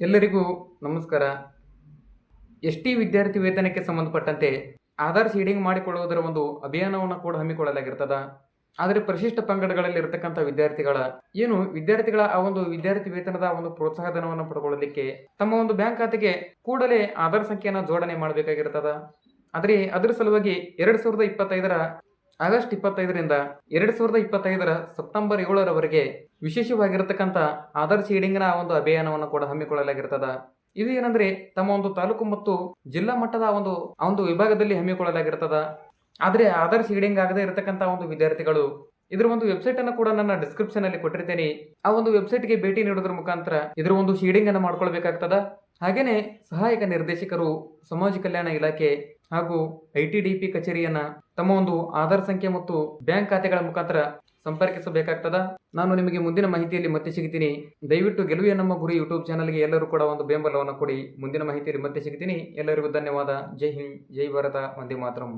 ಎಲ್ಲರಿಗೂ ನಮಸ್ಕಾರ. S T ವಿದ್ಯಾರ್ಥಿ ವೇತನಕ್ಕೆ ಸಂಬಂಧಪಟ್ಟಂತೆ ಆಧಾರ್ ಸೀಡಿಂಗ್ ಮಾಡಿಕೊಳ್ಳುವುದರ ಒಂದು ಅಭಿಯಾನವನ್ನು ಕೂಡ ಹಮ್ಮಿಕೊಳ್ಳಲಾಗಿರ್ತದ. ಆದರೆ ಪರಿಶಿಷ್ಟ ಪಂಗಡಗಳಲ್ಲಿ ಇರತಕ್ಕಂಥ ವಿದ್ಯಾರ್ಥಿಗಳ ಏನು ವಿದ್ಯಾರ್ಥಿಗಳ ಆ ಒಂದು ವಿದ್ಯಾರ್ಥಿ ವೇತನದ ಒಂದು ಪ್ರೋತ್ಸಾಹಧನವನ್ನು ಪಡ್ಕೊಳ್ಳಲಿಕ್ಕೆ ತಮ್ಮ ಒಂದು ಬ್ಯಾಂಕ್ ಖಾತೆಗೆ ಕೂಡಲೇ ಆಧಾರ್ ಸಂಖ್ಯೆಯನ್ನು ಜೋಡಣೆ ಮಾಡಬೇಕಾಗಿರ್ತದ. ಆದರೆ ಅದರ ಸಲುವಾಗಿ ಎರಡ್ ಸಾವಿರದ ಇಪ್ಪತ್ತೈದರ ಆಗಸ್ಟ್ ಇಪ್ಪತ್ತೈದರಿಂದ ಎರಡು ಸಾವಿರದ ಇಪ್ಪತ್ತೈದರ ಸೆಪ್ಟೆಂಬರ್ ಏಳರವರೆಗೆ ವಿಶೇಷವಾಗಿರತಕ್ಕಂಥ ಆಧಾರ್ ಸೀಡಿಂಗ್ನ ಒಂದು ಅಭಿಯಾನವನ್ನು ಕೂಡ ಹಮ್ಮಿಕೊಳ್ಳಲಾಗಿರ್ತದ. ಇದು ಏನಂದ್ರೆ ತಮ್ಮ ಒಂದು ತಾಲೂಕು ಮತ್ತು ಜಿಲ್ಲಾ ಮಟ್ಟದ ಒಂದು ಒಂದು ವಿಭಾಗದಲ್ಲಿ ಹಮ್ಮಿಕೊಳ್ಳಲಾಗಿರ್ತದ. ಆದರೆ ಆಧಾರ್ ಸೀಡಿಂಗ್ ಆಗದೆ ಇರತಕ್ಕಂಥ ಒಂದು ವಿದ್ಯಾರ್ಥಿಗಳು ಇದರ ಒಂದು ವೆಬ್ಸೈಟ್ ಅನ್ನು ಕೂಡ ನನ್ನ ಡಿಸ್ಕ್ರಿಪ್ಷನ್ ಅಲ್ಲಿ ಕೊಟ್ಟಿರ್ತೇನೆ. ಆ ಒಂದು ವೆಬ್ಸೈಟ್ಗೆ ಭೇಟಿ ನೀಡೋದ್ರ ಮುಖಾಂತರ ಇದರ ಒಂದು ಶೀಡಿಂಗ್ ಅನ್ನು ಮಾಡ್ಕೊಳ್ಬೇಕಾಗ್ತದ? ಹಾಗೇನೆ ಸಹಾಯಕ ನಿರ್ದೇಶಕರು, ಸಮಾಜ ಕಲ್ಯಾಣ ಇಲಾಖೆ ಹಾಗೂ ಐ ಟಿ ಡಿ ಪಿ ಕಚೇರಿಯನ್ನ ತಮ್ಮ ಒಂದು ಆಧಾರ್ ಸಂಖ್ಯೆ ಮತ್ತು ಬ್ಯಾಂಕ್ ಖಾತೆಗಳ ಮುಖಾಂತರ ಸಂಪರ್ಕಿಸಬೇಕಾಗ್ತದ? ನಾನು ನಿಮಗೆ ಮುಂದಿನ ಮಾಹಿತಿಯಲ್ಲಿ ಮತ್ತೆ ಸಿಗ್ತೀನಿ. ದಯವಿಟ್ಟು ಗೆಲುವೆ ನಮ್ಮ ಗುರಿ ಯೂಟ್ಯೂಬ್ ಚಾನಲ್ಗೆ ಎಲ್ಲರೂ ಕೂಡ ಒಂದು ಬೆಂಬಲವನ್ನು ಕೊಡಿ. ಮುಂದಿನ ಮಾಹಿತಿಯಲ್ಲಿ ಮತ್ತೆ ಸಿಗ್ತೀನಿ. ಎಲ್ಲರಿಗೂ ಧನ್ಯವಾದ. ಜೈ ಹಿಂದ್, ಜೈ ಭಾರತ, ವಂದೇ ಮಾತರಂ.